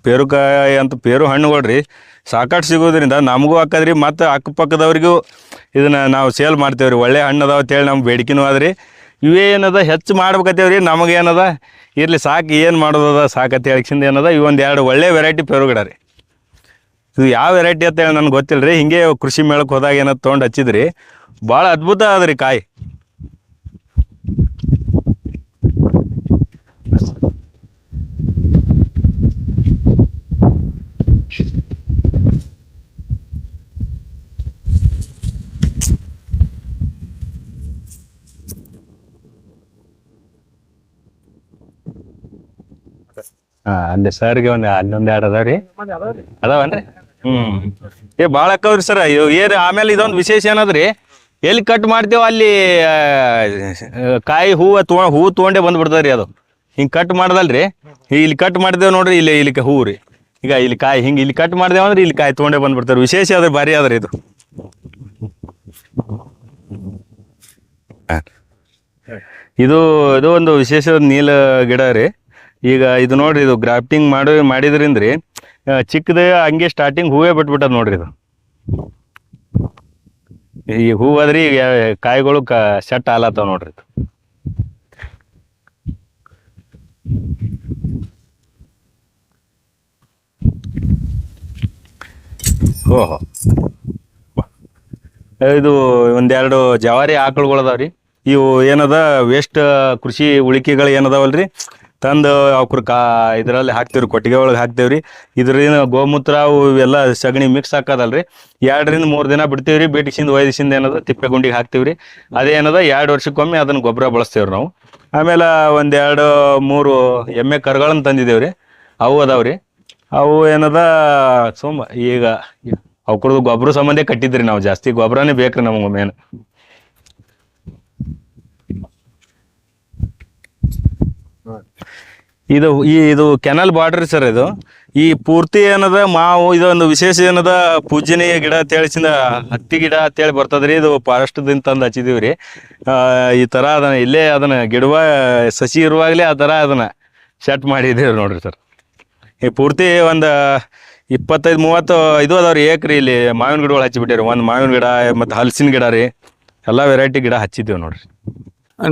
ಪೇರುಕಾಯಿ ಅಂತ ಪೇರು ಹಣ್ಣುಗಳು ರೀ ಸಾಕಷ್ಟು ಸಿಗೋದ್ರಿಂದ ನಮಗೂ ಹಾಕದ್ರಿ ಮತ್ತು ಅಕ್ಕಪಕ್ಕದವ್ರಿಗೂ ಇದನ್ನ ನಾವು ಸೇಲ್ ಮಾಡ್ತೇವ್ರಿ. ಒಳ್ಳೆ ಹಣ್ಣು ಅದಾವ ಅಂತೇಳಿ ನಮ್ಮ ಬೇಡಿಕೆನೂ ಇವೇ ಏನದ ಹೆಚ್ಚು ಮಾಡ್ಬೇಕತ್ತೇವ್ರಿ. ನಮಗೇನದ ಇರ್ಲಿ ಸಾಕು ಏನು ಮಾಡೋದದ ಸಾಕತ್ತೆ ಹೇಳಿಕ್ಸಿಂದ ಏನದ? ಇವೊಂದು ಎರಡು ಒಳ್ಳೆ ವೆರೈಟಿ ಪೇರುಗಿಡ ಇದು ಯಾವ ವೆರೈಟಿ ಅಂತ ಹೇಳಿ ನನಗೆ ಗೊತ್ತಿಲ್ಲ ರೀ ಹಿಂಗೆ ಕೃಷಿ ಮೇಳಕ್ಕೆ ಹೋದಾಗ ಏನೋ ತೊಗೊಂಡು ಹಚ್ಚಿದ್ರಿ. ಭಾಳ ಅದ್ಭುತ ಅದ ರೀ ಕಾಯಿ. ಹಾ ಅಲ್ಲಿ ಸರ್ಗೆ ಒಂದು ಅಲ್ಲೊಂದು ಎರಡ್ ಅದಾವ್ರಿ. ರೀ ಅದಾವನ್ರಿ? ಏ ಭಾಳ ಅಕ್ಕವ್ರಿ ಸರ್ ಏನ್ ಆಮೇಲೆ ಇದೊಂದು ವಿಶೇಷ ಏನದ್ರಿ? ಎಲ್ಲಿ ಕಟ್ ಮಾಡ್ತೇವ ಅಲ್ಲಿ ಕಾಯಿ ಹೂವ ತೊ ಹೂವು ತೊಗೊಂಡೇ ಬಂದ್ಬಿಡ್ತದ್ರಿ ಅದು. ಹಿಂಗ್ ಕಟ್ ಮಾಡ್ದಲ್ರಿ? ಇಲ್ಲಿ ಕಟ್ ಮಾಡ್ದೇವ್ ನೋಡ್ರಿ, ಇಲ್ಲಿ ಇಲ್ಲಿ ಹೂವು ರೀ. ಈಗ ಇಲ್ಲಿ ಕಾಯಿ, ಹಿಂಗ್ ಇಲ್ಲಿ ಕಟ್ ಮಾಡ್ದೇವ ಅಂದ್ರೆ ಇಲ್ಲಿ ಕಾಯಿ ತೊಗೊಂಡೇ ಬಂದ್ಬಿಡ್ತಾರೆ ವಿಶೇಷ ಅದ್ರ ಭಾರಿ ಅದ್ರಿ ಇದು. ಇದು ಇದು ಒಂದು ವಿಶೇಷ ನೀಲ ಗಿಡ ರೀ. ಈಗ ಇದು ನೋಡ್ರಿ, ಇದು ಗ್ರಾಫ್ಟಿಂಗ್ ಮಾಡಿ ಮಾಡಿದ್ರಿಂದ ರೀ ಚಿಕ್ಕದ ಹಂಗೆ ಸ್ಟಾರ್ಟಿಂಗ್ ಹೂವೇ ಬಿಟ್ಬಿಟ್ಟದ ನೋಡ್ರಿ ಇದು. ಈ ಹೂವಾದ್ರಿ ಈಗ ಕಾಯಿಗಳು ಕ ಸೆಟ್ ಆಲತ್ತಾವ ನೋಡ್ರಿ ಇದು. ಓಹೋ. ಇದು ಒಂದೆರಡು ಜವಾರಿ ಆಕಳುಗಳದಾವ್ರಿ ಇವು ಏನದ ವೇಸ್ಟ್ ಕೃಷಿ ಉಳಿಕೆಗಳು ಏನದಾವಲ್ರಿ? ತಂದು ಅವ್ರ ಕಾ ಇದರಲ್ಲಿ ಹಾಕ್ತೇವ್ರಿ, ಕೊಟ್ಟಿಗೆ ಒಳಗೆ ಹಾಕ್ತೇವ್ರಿ. ಇದ್ರಿಂದ ಗೋಮೂತ್ರ ಅವು ಇವೆಲ್ಲ ಸಗಣಿ ಮಿಕ್ಸ್ ಹಾಕೋದಲ್ರಿ ಎರಡರಿಂದ ಮೂರು ದಿನ ಬಿಡ್ತೇವ್ರಿ ಬೇಟಿಸಿಂದ ಒಯ್ದಿಸಿಂದ ಏನದ ತಿಪ್ಪೆ ಗುಂಡಿಗೆ ಹಾಕ್ತೇವ್ರಿ. ಅದೇ ಏನದ ಎರಡು ವರ್ಷಕ್ಕೊಮ್ಮೆ ಅದನ್ನ ಗೊಬ್ಬರ ಬಳಸ್ತೇವ್ರಿ ನಾವು. ಆಮೇಲೆ ಒಂದೆರಡು ಮೂರು ಎಮ್ಮೆ ಕರುಗಳನ್ನ ತಂದಿದ್ದೇವ್ರಿ. ಅವು ಅದಾವ್ರಿ. ಅವು ಏನದ ಸುಮ್ಮ ಈಗ ಅವ್ರದ್ದು ಗೊಬ್ಬರ ಸಂಬಂಧ ಕಟ್ಟಿದ್ರಿ ನಾವು ಜಾಸ್ತಿ ಗೊಬ್ಬರನೇ ಬೇಕ್ರಿ ನಮ್ಗೆ ಮೇನ್ ಇದು ಈ ಇದು ಕೆನಲ್ ಬಾರ್ಡ್ರಿ ಸರ್ ಇದು. ಈ ಪೂರ್ತಿ ಏನದ ಮಾವು ಇದೊಂದು ವಿಶೇಷ ಏನದ ಪೂಜನೀಯ ಗಿಡ ಅಂತೇಳಿಸಿಂದ ಹತ್ತಿ ಗಿಡ ಅಂತೇಳಿ ಬರ್ತದ್ರಿ. ಇದು ಫಾರೆಸ್ಟ್ದಿಂದ ತಂದು ಹಚ್ಚಿದೀವಿ ರೀ. ಈ ಥರ ಅದನ್ನ ಇಲ್ಲೇ ಅದನ್ನ ಗಿಡವ ಸಸಿ ಇರುವಾಗಲೇ ಆ ಥರ ಅದನ್ನ ಸೆಟ್ ಮಾಡಿದ್ದೀವಿ ನೋಡ್ರಿ ಸರ್. ಈ ಪೂರ್ತಿ ಒಂದು ಇಪ್ಪತ್ತೈದು ಮೂವತ್ತು ಇದು ಅದಾವ್ರಿ ಏಕ್ರಿ ಇಲ್ಲಿ ಮಾವಿನ ಗಿಡಗಳು ಹಚ್ಚಿಬಿಟ್ಟಿರಿ ಒಂದು ಮಾವಿನ ಗಿಡ ಮತ್ತು ಹಲಸಿನ ಗಿಡ ರೀ. ಎಲ್ಲ ವೆರೈಟಿ ಗಿಡ ಹಚ್ಚಿದ್ದೇವೆ ನೋಡ್ರಿ.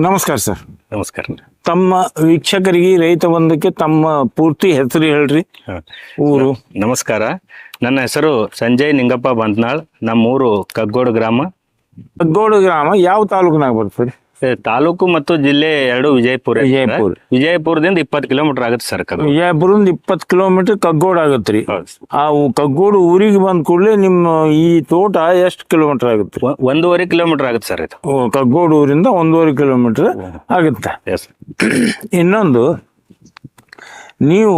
ನಮಸ್ಕಾರ ಸರ್. ನಮಸ್ಕಾರ ತಮ್ಮ ವೀಕ್ಷಕರಿಗೆ ರೈತ ಬಂದಕ್ಕೆ ತಮ್ಮ ಪೂರ್ತಿ ಹೆಸರು ಹೇಳ್ರಿ. ಊರು. ನಮಸ್ಕಾರ. ನನ್ನ ಹೆಸರು ಸಂಜಯ್ ನಿಂಗಪ್ಪ ಬಂತ್ನಾಳ್. ನಮ್ಮೂರು ಕಗ್ಗೋಡು ಗ್ರಾಮ. ಕಗ್ಗೋಡು ಗ್ರಾಮ. ಯಾವ ತಾಲೂಕಿನಾಗ ಬರ್ತದೆ? ತಾಲೂಕು ಮತ್ತು ಜಿಲ್ಲೆ ಎರಡು ವಿಜಯಪುರ. ವಿಜಯಪುರ. ವಿಜಯಪುರದಿಂದ ಇಪ್ಪತ್ತು ಕಿಲೋಮೀಟರ್ ಆಗುತ್ತೆ ಸರ್ ಕಗ್ಗೋಡು ವಿಜಯಪುರದಿಂದ ಇಪ್ಪತ್ತು ಕಿಲೋಮೀಟರ್ ಕಗ್ಗೋಡು ಆಗುತ್ತೆ ರೀ. ಆ ಕಗ್ಗೋಡ್ ಊರಿಗೆ ಬಂದ ಕೂಡಲೇ ನಿಮ್ಮ ಈ ತೋಟ ಎಷ್ಟು ಕಿಲೋಮೀಟರ್ ಆಗುತ್ತೆ ಒಂದೂವರೆ ಕಿಲೋಮೀಟರ್ ಆಗುತ್ತೆ ಸರ್ ಇದು. ಕಗ್ಗೋಡು ಊರಿಂದ ಒಂದೂವರೆ ಕಿಲೋಮೀಟರ್ ಆಗುತ್ತೆ. [CLEARS THROAT] ಇನ್ನೊಂದು ನೀವು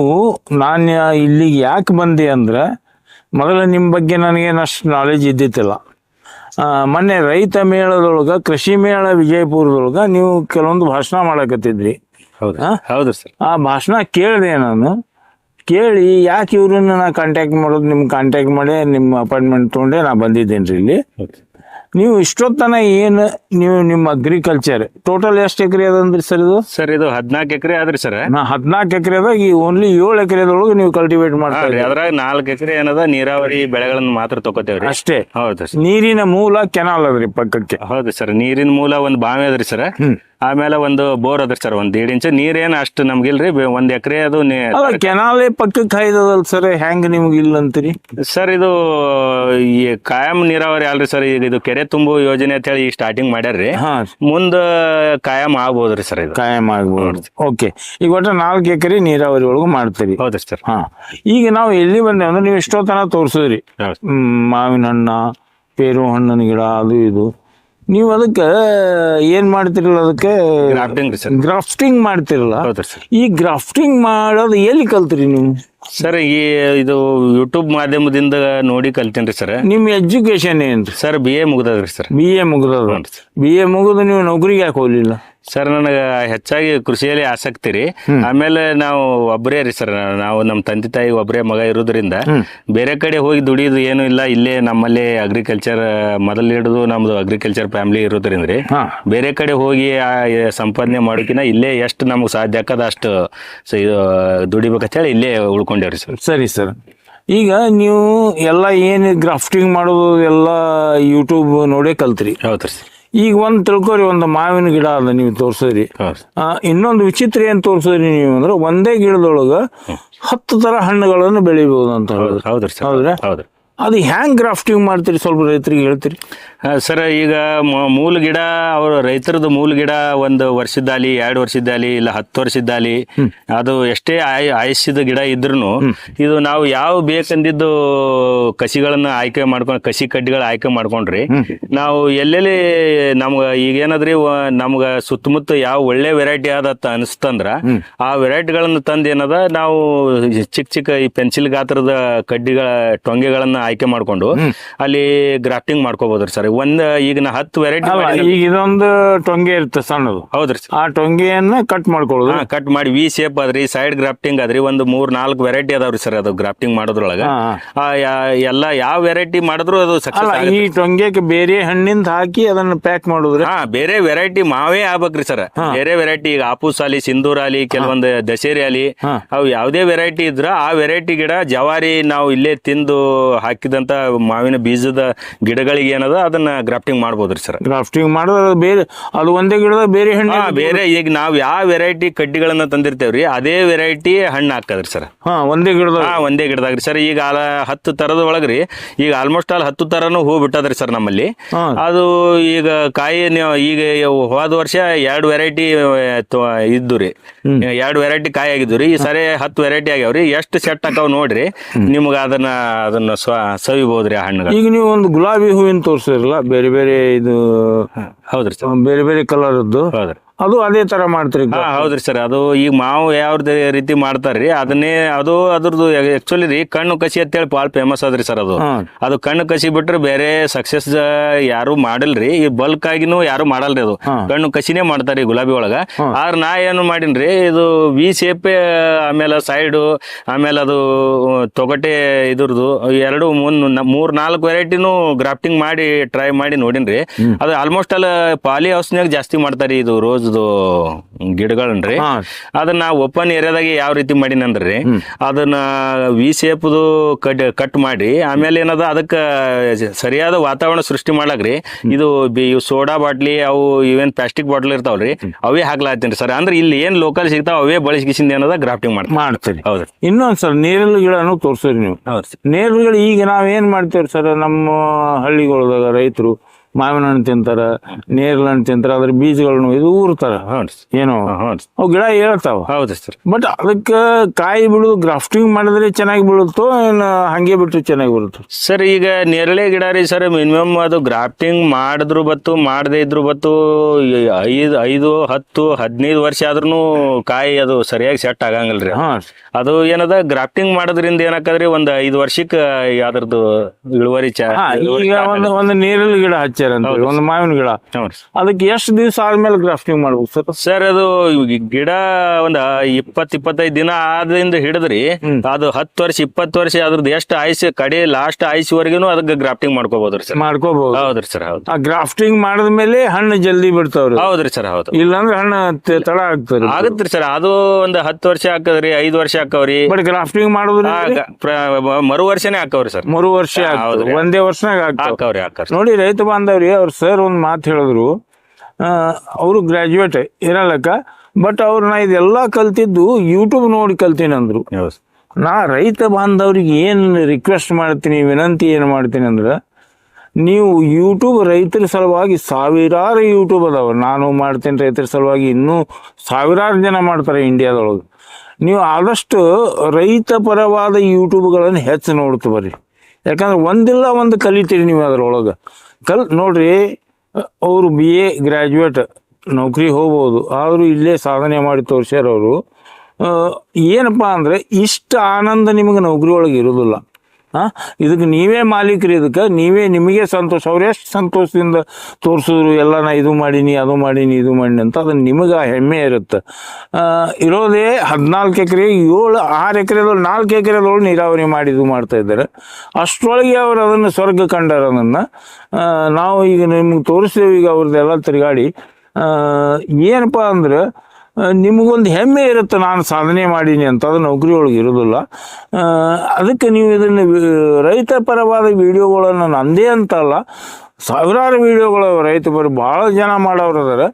ನಾನು ಇಲ್ಲಿಗೆ ಯಾಕೆ ಬಂದೆ ಅಂದ್ರೆ ಮೊದಲ ನಿಮ್ಮ ಬಗ್ಗೆ ನನಗೇನಷ್ಟು ನಾಲೆಜ್ ಇದ್ದಿತ್ತಿಲ್ಲ ಮೊನ್ನೆ ರೈತ ಮೇಳದೊಳಗ ಕೃಷಿ ಮೇಳ ವಿಜಯಪುರದೊಳಗ ನೀವು ಕೆಲವೊಂದು ಭಾಷಣ ಮಾಡಕತ್ತಿದ್ರಿ. ಹೌದು? ಹೌದು ಸರ್. ಆ ಭಾಷಣ ಕೇಳಿದೆ ನಾನು. ಕೇಳಿ ಯಾಕೆ ಇವ್ರನ್ನ ನಾ ಕಾಂಟ್ಯಾಕ್ಟ್ ಮಾಡೋದು ನಿಮ್ಗೆ ಕಾಂಟ್ಯಾಕ್ಟ್ ಮಾಡಿ ನಿಮ್ಮ ಅಪಾಯಿಂಟ್ಮೆಂಟ್ ತೊಗೊಂಡೆ ನಾ ಬಂದಿದ್ದೇನೆ ರೀ ಇಲ್ಲಿ ನೀವು ಇಷ್ಟೊತ್ತನ ಏನು ನೀವು ನಿಮ್ಮ ಅಗ್ರಿಕಲ್ಚರ್ ಟೋಟಲ್ ಎಷ್ಟು ಎಕರೆ ಅದಂದ್ರಿ ಸರ್ ಇದು? ಸರ್ ಇದು ಹದಿನಾಲ್ಕು ಎಕರೆ ಆದ್ರಿ ಸರ್ ನಾ ಹದಿನಾಲ್ಕು ಎಕರೆದಾಗ ಈ ಓನ್ಲಿ ಏಳು ಎಕರೆದೊಳಗೆ ನೀವು ಕಲ್ಟಿವೇಟ್ ಮಾಡ್ತೀರಿ ಅದ್ರಾಗ ನಾಲ್ಕು ಎಕರೆ ಏನದ ನೀರಾವರಿ ಬೆಳೆಗಳನ್ನ ಮಾತ್ರ ತಗೋತೇವ್ರಿ. ಅಷ್ಟೇ. ಹೌದು ಸರ್ ನೀರಿನ ಮೂಲ ಕೆನಾಲ್ ಅದ್ರಿ ಪಕ್ಕಕ್ಕೆ. ಹೌದು ಸರ್ ನೀರಿನ ಮೂಲ ಒಂದು ಬಾವಿ ಅದ್ರಿ ಸರ್. ಆಮೇಲೆ ಒಂದು ಬೋರ್ ಅದ್ರ ಸರ್ ಒಂದ್ ಏಡ್ ಇಂಚ್. ನೀರೇನು ಅಷ್ಟು ನಮ್ಗಿಲ್ರಿ? ಇಲ್ರಿ ಒಂದ್ ಎಕರೆ ಅದು ನೀ- ಅಲ್ಲ ಕೆನಾಲೇ ಪಕ್ಕಕ್ಕೆ ಹಾಯ್ದದಲ್ಲ ಸರ್ ಹೆಂಗ್ ನಿಮ್ಗೆ ಇಲ್ಲ ಅಂತೀರಿ? ಸರ್ ಇದು ಈ ಕಾಯಂ ನೀರಾವರಿ ಅಲ್ರಿ ಸರ್ ಈಗ ಇದು ಕೆರೆ ತುಂಬು ಯೋಜನೆ ಅಂತ ಹೇಳಿ ಸ್ಟಾರ್ಟಿಂಗ್ ಮಾಡ್ಯಾರ್ರಿ. ಹಾ. ಮುಂದ ಕಾಯಂ ಆಗ್ಬೋದ್ರಿ ಸರ್ ಇದು. ಕಾಯಂ ಆಗ್ಬೋದು. ಓಕೆ. ಈಗ ಒಟ್ಟು ನಾಲ್ಕು ಎಕರೆ ನೀರಾವರಿ ಒಳಗು ಮಾಡ್ತೀರಿ. ಹೌದ್ರಿ ಸರ್. ಹಾ. ಈಗ ನಾವು ಎಲ್ಲಿ ಬಂದೇವೆ ಅಂದ್ರೆ ನೀವು ತನ ತೋರಿಸಿದ್ರಿ. ಹೌದು. ಮಾವಿನ ಹಣ್ಣ ಪೇರು ಹಣ್ಣಿನ ಗಿಡ ಅದು ಇದು. ನೀವು ಅದಕ್ಕೆ ಏನ್ ಮಾಡ್ತಿರಲ್ಲ ಅದಕ್ಕೆ ಗ್ರಾಫ್ಟಿಂಗ್ ರೀ ಸರ್. ಗ್ರಾಫ್ಟಿಂಗ್ ಮಾಡ್ತಿರಲ್ಲ? ಹೌದ್ರಿ ಸರ್. ಈ ಗ್ರಾಫ್ಟಿಂಗ್ ಮಾಡೋದು ಎಲ್ಲಿ ಕಲ್ತ್ರಿ ನೀವು? ಸರ್ ಈ ಇದು ಯೂಟ್ಯೂಬ್ ಮಾಧ್ಯಮದಿಂದ ನೋಡಿ ಕಲ್ತೇನ್ರಿ ಸರ್. ನಿಮ್ಮ ಎಜುಕೇಶನ್ ಏನ್ರಿ? ಸರ್ ಬಿ ಎ ಮುಗ್ದದ್ರಿ ಸರ್. ಬಿ ಎ ಮುಗ್ದದ ಸರ್. ಬಿ ಎ ಮುಗಿದು ನೀವು ನೌಕರಿಗೆ ಯಾಕೆ ಹೋಗ್ಲಿಲ್ಲ? ಸರ್ ನನಗೆ ಹೆಚ್ಚಾಗಿ ಕೃಷಿಯಲ್ಲಿ ಆಸಕ್ತಿ ರೀ. ಆಮೇಲೆ ನಾವು ಒಬ್ಬರೇ ರೀ ಸರ್ ನಾವು ನಮ್ಮ ತಂದೆ ತಾಯಿ ಒಬ್ಬರೇ ಮಗ ಇರೋದ್ರಿಂದ ಬೇರೆ ಕಡೆ ಹೋಗಿ ದುಡಿಯೋದು ಏನು ಇಲ್ಲ. ಇಲ್ಲೇ ನಮ್ಮಲ್ಲಿ ಅಗ್ರಿಕಲ್ಚರ್ ಮೊದಲು ಹಿಡಿದು ನಮ್ದು ಅಗ್ರಿಕಲ್ಚರ್ ಫ್ಯಾಮಿಲಿ ಇರೋದ್ರಿಂದ ರೀ. ಬೇರೆ ಕಡೆ ಹೋಗಿ ಆ ಸಂಪಾದನೆ ಮಾಡೋಕಿನ ಇಲ್ಲೇ ಎಷ್ಟು ನಮಗೆ ಸಾಧ್ಯ ಆಕದ ಅಷ್ಟು ಇದು ದುಡಿಬೇಕಂತ ಹೇಳಿ ಇಲ್ಲೇ ಉಳ್ಕೊಂಡೇವ್ರಿ ಸರ್. ಸರಿ ಸರ್. ಈಗ ನೀವು ಎಲ್ಲ ಏನು ಗ್ರಾಫ್ಟಿಂಗ್ ಮಾಡೋದು ಎಲ್ಲ ಯೂಟ್ಯೂಬ್ ನೋಡೇ ಕಲ್ತ್ರಿ. ಹೌದ್ರಿ ಸರ್. ಈಗ ಒಂದು ತಿಳ್ಕೊರಿ ಒಂದು ಮಾವಿನ ಗಿಡ ಅದ ನೀವು ತೋರಿಸಿದ್ರಿ ಇನ್ನೊಂದು ವಿಚಿತ್ರ ಏನು ತೋರಿಸಿದ್ರಿ ನೀವು ಅಂದ್ರೆ ಒಂದೇ ಗಿಡದೊಳಗ ಹತ್ತು ತರ ಹಣ್ಣುಗಳನ್ನು ಬೆಳಿಬಹುದು ಅಂತ ಹೇಳಿದ್ರೆ. ಹೌದ್ರಿ ಅದು ಹ್ಯಾಂಗ್ ಗ್ರಾಫ್ಟಿಂಗ್ ಮಾಡ್ತೀರಿ? ಸ್ವಲ್ಪ ರೈತರಿಗೆ ಹೇಳ್ತೀರಿ. ಸರ್ ಈಗ ಮೂಲ ಗಿಡ ಅವ್ರ ರೈತರದ ಮೂಲ ಗಿಡ ಒಂದು ವರ್ಷದ್ದಾಲಿ ಎರಡು ವರ್ಷದ್ದಾಲಿ ಇಲ್ಲ ಹತ್ತು ವರ್ಷದ್ದಾಲಿ ಅದು ಎಷ್ಟೇ ಆಯ್ ಆಯಸ್ಸಿದ ಗಿಡ ಇದ್ರೂ ಇದು ನಾವು ಯಾವ ಬೇಕಂದಿದ್ದು ಕಸಿಗಳನ್ನ ಆಯ್ಕೆ ಮಾಡ್ಕೊಂಡು ಕಸಿ ಕಡ್ಡಿಗಳ ಆಯ್ಕೆ ಮಾಡ್ಕೊಂಡ್ರಿ ನಾವು ಎಲ್ಲೆಲ್ಲಿ ನಮ್ಗೆ ಈಗೇನಾದ್ರಿ ನಮ್ಗ ಸುತ್ತಮುತ್ತ ಯಾವ ಒಳ್ಳೆ ವೆರೈಟಿ ಆದತ್ತ ಅನಿಸ್ತಂದ್ರ ಆ ವೆರೈಟಿಗಳನ್ನ ತಂದು ಏನದ ನಾವು ಚಿಕ್ಕ ಚಿಕ್ಕ ಈ ಪೆನ್ಸಿಲ್ ಗಾತ್ರದ ಕಡ್ಡಿಗಳ ಟೊಂಗೆಗಳನ್ನ ಆಯ್ಕೆ ಮಾಡ್ಕೊಂಡು ಅಲ್ಲಿ ಗ್ರಾಫ್ಟಿಂಗ್ ಮಾಡ್ಕೋಬಹುದ್ರಿ ಸರ್. ಒಂದ್ ಈಗ ನಾ ಹತ್ತು ವೆರೈಟಿ ಅಲ್ಲ ಈಗ ಇದೊಂದು ಟೊಂಗೆ ಇರುತ್ತೆ ಸಣ್ಣದು. ಹೌದ್ರಿ ಆ ಟೊಂಗೆಯನ್ನ ಕಟ್ ಮಾಡ್ಕೊಳ್ಳೋದು. ಕಟ್ ಮಾಡಿ ವಿ ಶೇಪ್ ಅದ್ರಿ ಸೈಡ್ ಗ್ರಾಫ್ಟಿಂಗ್ ಅದ್ರಿ ಒಂದು ಮೂರ್ ನಾಲ್ಕು ವೆರೈಟಿ ಅದಾವ್ರಿ ಸರ್ ಅದು ಗ್ರಾಫ್ಟಿಂಗ್ ಮಾಡೋದ್ರೊಳಗ. ಎಲ್ಲ ಯಾವ ವೆರೈಟಿ ಮಾಡಿದ್ರು ಅದು ಸಕ್ಸಸ್ ಈ ಟೊಂಗೆಗೆ ಬೇರೆ ಹಣ್ಣಿಂದ ಹಾಕಿ ಅದನ್ನ ಪ್ಯಾಕ್ ಮಾಡುದ್ರಿ? ಹಾ ಬೇರೆ ವೆರೈಟಿ ಮಾವೇ ಆಗ್ಬೇಕ್ರಿ ಸರ್. ಬೇರೆ ವೆರೈಟಿ ಈಗ ಆಪೂಸ್ ಆಲಿ ಸಿಂಧೂರ್ ಆಲಿ ಕೆಲವೊಂದು ದಶೇರಿ ಆಲಿ. ಅವು ಯಾವುದೇ ವೆರೈಟಿ ಇದ್ರ ಆ ವೆರೈಟಿ ಗಿಡ ಜವಾರಿ ನಾವು ಇಲ್ಲೇ ತಿಂದು ಹಾಕಿದಂತ ಮಾವಿನ ಬೀಜದ ಗಿಡಗಳಿಗೆ ಏನದ ಅದನ್ನ ಗ್ರಾಫ್ಟಿಂಗ್ ಮಾಡ್ಬೋದ್ರಿ ಸರ್ ಗ್ರಾಫ್ಟಿಂಗ್ ಮಾಡಿದ್ರೆ ಅದು ಬೇರೆ ಅದು ಒಂದೇ ಗಿಡದ ಬೇರೆ ಹಣ್ಣು ಬೇರೆ ಈಗ ನಾವ್ ಯಾವ ವೆರೈಟಿ ಕಡ್ಡಿಗಳನ್ನ ತಂದಿರ್ತೇವ್ರಿ ಅದೇ ವೆರೈಟಿ ಹಣ್ಣು ಹಾಕದ್ರಿ ಸರ್ ಹಾ ಒಂದೇ ಗಿಡದ. ಹಾ ಒಂದೇ ಗಿಡದಾಗ್ರಿ ಸರ್ ಈಗ ಅಲ ಹತ್ತು ತರದ ಒಳಗ್ರಿ ಈಗ ಆಲ್ಮೋಸ್ಟ್ ಆಲ್ ಹತ್ತು ತರನು ಹೂ ಬಿಟ್ಟದ್ರಿ ಸರ್ ನಮ್ಮಲ್ಲಿ. ಹಾ. ಅದು ಈಗ ಕಾಯಿ ನೀವು ಈಗ ಹೋದ ವರ್ಷ ಎರಡು ವೆರೈಟಿ ಇದ್ದು ರೀ ಎರಡು ವೆರೈಟಿ ಕಾಯಿ ಆಗಿದ್ದು ರೀ ಈ ಸರಿ ಹತ್ತು ವೆರೈಟಿ ಆಗ್ಯಾವ್ರಿ. ಎಷ್ಟು ಸೆಟ್ ಆಕಾವ್ ನೋಡ್ರಿ ನಿಮ್ಗ ಅದನ್ನ ಅದನ್ನ ಸ್ವ ಸವಿಬಹುದ್ರಿ ಆ ಹಣ್ಣುಗಳು ಈಗ ನೀವು ಒಂದು ಗುಲಾಬಿ ಹೂವಿನ ತೋರಿಸಿರಲ್ಲ ಬೇರೆ ಬೇರೆ ಇದು ಹೌದ್ರಿ ಸರ್. ಬೇರೆ ಬೇರೆ ಕಲರದ್ದು ಹೌದ್ರಿ. ಅದು ಅದೇ ತರ ಮಾಡ್ತೀರಿ ಹಾ ಹೌದ್ರಿ ಸರ್. ಅದು ಈಗ ಮಾವು ಯಾವ ರೀತಿ ಮಾಡ್ತಾರ್ರಿ ಅದನ್ನೇ ಅದು ಅದ್ರದ್ದು ಆಕ್ಚುಲಿ ರೀ ಕಣ್ಣು ಕಸಿ ಅಂತೇಳಿ ಭಾಳ ಫೇಮಸ್ ಅದ್ರಿ ಸರ್ ಅದು. ಅದು ಕಣ್ಣು ಕಸಿ ಬಿಟ್ರೆ ಬೇರೆ ಸಕ್ಸಸ್ ಯಾರು ಮಾಡಲ್ರಿ ಈ ಬಲ್ಕ್ ಆಗಿನೂ ಯಾರು ಮಾಡಲ್ರಿ ಅದು. ಕಣ್ಣು ಕಸಿನೇ ಮಾಡ್ತಾರಿ ಗುಲಾಬಿ ಒಳಗ. ಆದ್ರೆ ನಾ ಏನು ಮಾಡಿನ್ರಿ ಇದು ವಿ ಶೇಪ್ ಆಮೇಲೆ ಸೈಡು ಆಮೇಲೆ ಅದು ತೊಗಟೆ ಇದ್ರದ್ದು ಎರಡು ಮುನ್ ಮೂರ್ ನಾಲ್ಕು ವೆರೈಟಿನೂ ಗ್ರಾಫ್ಟಿಂಗ್ ಮಾಡಿ ಟ್ರೈ ಮಾಡಿ ನೋಡಿನ್ರಿ. ಅದು ಆಲ್ಮೋಸ್ಟ್ ಅಲ್ಲ ಪಾಲಿ ಹೌಸ್ನಾಗ ಜಾಸ್ತಿ ಮಾಡ್ತಾರಿ ಇದು ಗಿಡಗಳನ್ರಿ. ರೀ ಅದನ್ನ ಓಪನ್ ಏರಿಯಾದಾಗ ಯಾವ ರೀತಿ ಮಾಡಿನಂದ್ರಿ ಅದನ್ನ ವಿ ಶೇಪ್ದು ಕಟ್ ಕಟ್ ಮಾಡಿ ಆಮೇಲೆ ಏನದ ಅದಕ್ಕ ಸರಿಯಾದ ವಾತಾವರಣ ಸೃಷ್ಟಿ ಮಾಡ್ಲಾಕ್ರಿ ಇದು ಇವು ಸೋಡಾ ಬಾಟ್ಲಿ ಅವು ಇವೇನ್ ಪ್ಲಾಸ್ಟಿಕ್ ಬಾಟ್ಲ್ ಇರ್ತಾವಲ್ರಿ ಅವೇ ಹಾಕ್ಲಾತೀನಿ ಸರ್. ಅಂದ್ರೆ ಇಲ್ಲಿ ಏನ್ ಲೋಕಲ್ ಸಿಗ್ತಾವ ಅವೇ ಬಳಸಿಗಿಸಿಂದ ಏನದ ಗ್ರಾಫ್ಟಿಂಗ್ ಮಾಡಿ ಮಾಡ್ತೀರಿ. ಹೌದ್ರಿ. ಸರ್ ನೀರಲ್ಲಿ ಗಿಡನು ತೋರಿಸ್ರಿ ನೀವು. ನೇರಳು ಈಗ ಈಗ ಏನ್ ಮಾಡ್ತೇವ್ರಿ ಸರ್ ನಮ್ಮ ಹಳ್ಳಿಗಳದಾಗ ರೈತರು ಮಾವಿನ ಹಣ್ಣು ತಿಂತಾರ ನೇರಳೆ ಹಣ್ಣು ತಿಂತಾರ ಅದ್ರ ಬೀಜಗಳನ್ನು ಇದು ಊರ್ತಾರ. ಏನೋ. ಅವು ಗಿಡ ಹೇಳ್ತಾವ ಹೌದು ಸರ್. ಬಟ್ ಅದಕ್ಕೆ ಕಾಯಿ ಬಿಡೋದು ಗ್ರಾಫ್ಟಿಂಗ್ ಮಾಡಿದ್ರೆ ಚೆನ್ನಾಗಿ ಬೀಳುತ್ತೋ ಏನು ಹಂಗೆ ಬಿಟ್ಟು ಚೆನ್ನಾಗಿ ಬರುತ್ತೋ ಸರ್ ಈಗ ನೇರಳೆ ಗಿಡ ರೀ ಸರ್ ಮಿನಿಮಮ್ ಅದು ಗ್ರಾಫ್ಟಿಂಗ್ ಮಾಡಿದ್ರು ಬತ್ತು ಮಾಡದೇ ಇದ್ರು ಬತ್ತು ಐದು ಐದು ಹತ್ತು ಹದಿನೈದು ವರ್ಷ ಆದ್ರೂ ಕಾಯಿ ಅದು ಸರಿಯಾಗಿ ಸೆಟ್ ಆಗಂಗಿಲ್ಲರಿ ಹಾ ಅದು ಏನದ ಗ್ರಾಫ್ಟಿಂಗ್ ಮಾಡೋದ್ರಿಂದ ಏನಾಕದ್ರಿ ಒಂದ್ ಐದು ವರ್ಷಕ್ಕೆ ಅದ್ರದ್ದು ಇಳುವರಿ ಚ ಈಗ ಒಂದು ಒಂದು ನೇರಳೆ ಗಿಡ ಹಚ್ಚಾರ ಅಂತ ಒಂದು ಮಾವಿನ ಗಿಡ. ಅದಕ್ಕೆ ಎಷ್ಟು ದಿವಸ ಆದ್ಮೇಲೆ ಗ್ರಾಫ್ಟಿಂಗ್ ಮಾಡ್ಬೇಕು ಸರ್ ಸರ್ ಅದು ಗಿಡ ಒಂದ್ ಇಪ್ಪತ್ ಇಪ್ಪತ್ತೈದು ದಿನ ಆದ್ರಿಂದ ಹಿಡಿದ್ರಿ ಅದು ಹತ್ತು ವರ್ಷ ಇಪ್ಪತ್ತು ವರ್ಷ ಅದ್ರದ್ದು ಎಷ್ಟು ಆಯ್ಸಿ ಕಡೆ ಲಾಸ್ಟ್ ಆಯ್ಸಿವರೆಗೂ ಅದಕ್ಕೆ ಗ್ರಾಫ್ಟಿಂಗ್ ಮಾಡ್ಕೋಬಹುದು ಸರ್ ಮಾಡ್ಕೋಬಹುದು ಹೌದ್ರಿ ಸರ್ ಹೌದು. ಆ ಗ್ರಾಫ್ಟಿಂಗ್ ಮಾಡಿದ್ಮೇಲೆ ಹಣ್ಣು ಜಲ್ದಿ ಬಿಡ್ತಾವ್ರಿ. ಹೌದ್ರಿ ಸರ್ ಹೌದು. ಇಲ್ಲಾಂದ್ರೆ ಹಣ್ಣು ತಳ ತಡ ಆಗ್ತದೆ ಆಗತ್ರಿ ಸರ್ ಅದು ಒಂದ್ ಹತ್ತು ವರ್ಷ ಹಾಕದ್ರಿ ಐದು ವರ್ಷ ಹಾಕವ್ರಿ. ಬಟ್ ಗ್ರಾಫ್ಟಿಂಗ್ ಮಾಡುದ್ರಿ ಮರು ವರ್ಷನೇ ಹಾಕವ್ರಿ ಸರ್ ಮರು ವರ್ಷ. ಒಂದೇ ವರ್ಷನಾಗ ಆಗ್ತಾವ ಹಾಕವ್ರಿ ಹಾಕವ್ರಿ ನೋಡಿ ರೈತ ಬಾಂಧವ್ರಿ ಅವ್ರ ಸರ್ ಒಂದು ಮಾತು ಹೇಳಿದ್ರು. ಅವರು ಗ್ರಾಜುಯೇಟ್ ಇರಲಕ್ಕ ಬಟ್ ಅವ್ರು ನಾ ಇದೆಲ್ಲ ಕಲ್ತಿದ್ದು ಯೂಟ್ಯೂಬ್ ನೋಡಿ ಕಲ್ತೀನಿ ಅಂದರು. ನಾ ರೈತ ಬಾಂಧವ್ರಿಗೆ ಏನು ರಿಕ್ವೆಸ್ಟ್ ಮಾಡ್ತೀನಿ ವಿನಂತಿ ಏನು ಮಾಡ್ತೀನಿ ಅಂದ್ರೆ ನೀವು ಯೂಟ್ಯೂಬ್ ರೈತರ ಸಲುವಾಗಿ ಸಾವಿರಾರು ಯೂಟ್ಯೂಬ್ ಅದಾವ. ನಾನು ಮಾಡ್ತೀನಿ ರೈತರ ಸಲುವಾಗಿ ಇನ್ನೂ ಸಾವಿರಾರು ಜನ ಮಾಡ್ತಾರೆ ಇಂಡಿಯಾದೊಳಗೆ. ನೀವು ಆದಷ್ಟು ರೈತ ಪರವಾದ ಯೂಟ್ಯೂಬ್ಗಳನ್ನು ಹೆಚ್ಚು ನೋಡ್ತು ಬರ್ರಿ. ಯಾಕಂದ್ರೆ ಒಂದಿಲ್ಲ ಒಂದು ಕಲಿತೀರಿ ನೀವು ಅದ್ರೊಳಗೆ. ಕಲ್ ನೋಡ್ರಿ, ಅವರು ಬಿ ಎ ಗ್ರ್ಯಾಜುಯೇಟ್ ನೌಕರಿ ಹೋಗ್ಬೋದು. ಆದರೂ ಇಲ್ಲೇ ಸಾಧನೆ ಮಾಡಿ ತೋರಿಸ್ಯಾರವರು ಏನಪ್ಪ ಅಂದರೆ ಇಷ್ಟು ಆನಂದ ನಿಮಗೆ ನೌಕರಿ ಒಳಗೆ ಇರೋದಿಲ್ಲ. ಹಾಂ ಇದಕ್ಕೆ ನೀವೇ ಮಾಲೀಕರು ಇದಕ್ಕೆ. ನೀವೇ ನಿಮಗೆ ಸಂತೋಷ. ಅವ್ರು ಎಷ್ಟು ಸಂತೋಷದಿಂದ ತೋರಿಸಿದ್ರು ಎಲ್ಲ ನಾ ಇದು ಮಾಡೀನಿ, ಅದು ಮಾಡೀನಿ, ಇದು ಮಾಡೀನಿ ಅಂತ ಅದು ನಿಮಗೆ ಹೆಮ್ಮೆ ಇರುತ್ತೆ. ಇರೋದೇ ಹದಿನಾಲ್ಕು ಎಕರೆ, ಏಳು, ಆರು ಎಕರೆದೊಳಗೆ ನಾಲ್ಕು ಎಕರೆದೊಳಗೆ ನೀರಾವರಿ ಮಾಡಿ ಇದು ಮಾಡ್ತಾ ಇದ್ದಾರೆ. ಅಷ್ಟರೊಳಗೆ ಅವರು ಅದನ್ನು ಸ್ವರ್ಗ ಕಂಡಾರ ಅದನ್ನು. ನಾವು ಈಗ ನಿಮ್ಗೆ ತೋರಿಸ್ತೇವೆ ಈಗ ಅವ್ರದ್ದೆಲ್ಲ ತಿರುಗಾಡಿ. ಏನಪ್ಪ ಅಂದ್ರೆ ನಿಮಗೊಂದು ಹೆಮ್ಮೆ ಇರುತ್ತೆ ನಾನು ಸಾಧನೆ ಮಾಡೀನಿ ಅಂತ. ಅದು ನೌಕರಿ ಒಳಗೆ ಇರೋದಿಲ್ಲ. ಅದಕ್ಕೆ ನೀವು ಇದನ್ನು ರೈತ ಪರವಾದ ವಿಡಿಯೋಗಳನ್ನು ನಂದೇ ಅಂತಲ್ಲ ಸಾವಿರಾರು ವಿಡಿಯೋಗಳು ರೈತ ಪರ ಭಾಳ ಜನ ಮಾಡೋರು ಅದಾರೆ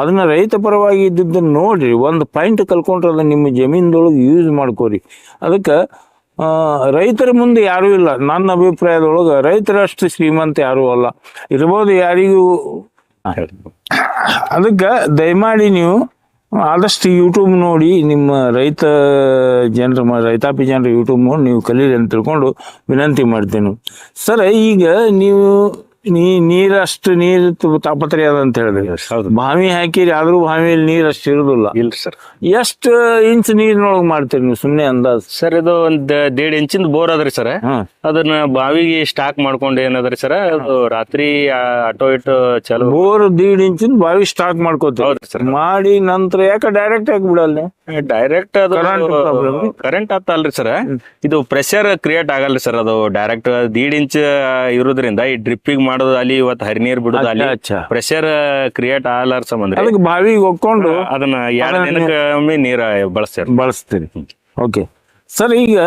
ಅದನ್ನು ರೈತ ಪರವಾಗಿ ಇದ್ದಿದ್ದನ್ನು ನೋಡಿರಿ ಒಂದು ಪಾಯಿಂಟ್ ಕಲ್ಕೊಂಡ್ರೆ ಅದನ್ನು ನಿಮ್ಮ ಜಮೀನ್ದೊಳಗೆ ಯೂಸ್ ಮಾಡ್ಕೋರಿ. ಅದಕ್ಕೆ ರೈತರ ಮುಂದೆ ಯಾರೂ ಇಲ್ಲ. ನನ್ನ ಅಭಿಪ್ರಾಯದೊಳಗೆ ರೈತರಷ್ಟು ಶ್ರೀಮಂತ ಯಾರೂ ಅಲ್ಲ. ಇರ್ಬೋದು ಯಾರಿಗೂ ಅದಕ್ಕೆ ದಯಮಾಡಿ ನೀವು ಆದಷ್ಟು ಯೂಟ್ಯೂಬ್ ನೋಡಿ, ನಿಮ್ಮ ರೈತ ಜನರ ರೈತಾಪಿ ಜನರ ಯೂಟ್ಯೂಬ್ ನೋಡಿ ನೀವು ಕಲೀರಿ ಅಂತ ತಿಳ್ಕೊಂಡು ವಿನಂತಿ ಮಾಡ್ತೀನಿ. ಸರ್, ಈಗ ನೀವು ನೀ ನೀರಷ್ಟು ನೀರು ತಾಪತ್ರಯದ ತಾಪತ್ರೆ ಅದ ಅಂತ ಹೇಳಿದ್ರಿ ಹೌದು ಬಾವಿ ಹಾಕಿರಿ ಆದ್ರೂ ಬಾವಿಯಲ್ಲಿ ನೀರ್ ಅಷ್ಟು ಇರುದಿಲ್ಲ. ಇಲ್ಲ ಸರ್. ಎಷ್ಟು ಇಂಚ್ ನೀರಿನೊಳಗೆ ಮಾಡ್ತೀರಿ ನೀವು? ಸುಮ್ಮನೆ ಅಂದಾಜ್. ಸರ್ ಇದು ಒಂದ್ ದೇಡ್ ಇಂಚಿಂದ ಬೋರ್ ಅದ್ರಿ ಸರ್. ಅದನ್ನ ಬಾವಿಗೆ ಸ್ಟಾಕ್ ಮಾಡ್ಕೊಂಡು ಏನದ್ರಿ ಸರ್ ಅದು ರಾತ್ರಿ ಆಟೋ ಇಟ್ಟು ಚಲೋ. ಬೋರ್ ದೇಡ್ ಇಂಚಿಂದ ಬಾವಿ ಸ್ಟಾಕ್ ಮಾಡ್ಕೋತೀವಿ ಸರ್. ಮಾಡಿ ನಂತರ ಯಾಕೆ ಡೈರೆಕ್ಟ್ ಆಗಿ ಬಿಡಲ್ಲ? ಡೈರೆಕ್ಟ್ ಅದು ಆತ ಅಲ್ರಿ ಕರೆಂಟ್ ಆತಲ್ರಿ ಸರ್. ಇದು ಪ್ರೆಷರ್ ಕ್ರಿಯೇಟ್ ಆಗಲ್ರಿ ಸರ್ ಅದು ಡೈರೆಕ್ಟ್ ದೇಡ್ ಇಂಚ್ ಇರೋದ್ರಿಂದ ಈ ಡ್ರಿಪ್ಪಿಗೆ ಮಾಡೋದು ಅಲ್ಲಿ ಇವತ್ತು ಹರಿನೀರ್ ಬಿಡೋದು ಅಲ್ಲಿ. ಪ್ರೆಷರ್ ಕ್ರಿಯೇಟ್ ಆಗಲಾರ ಸಂಬಂಧ ಅದಕ್ಕೆ ಬಾವಿಗೆ ಹೋಗ್ಕೊಂಡು ಅದನ್ನ ಎರಡು ದಿನಕ್ಕೆ ಒಮ್ಮೆ ನೀರ ಬಳಸ್ತಾರೆ. ಬಳಸ್ತೀರಿ. ಓಕೆ ಸರ್ ಈಗ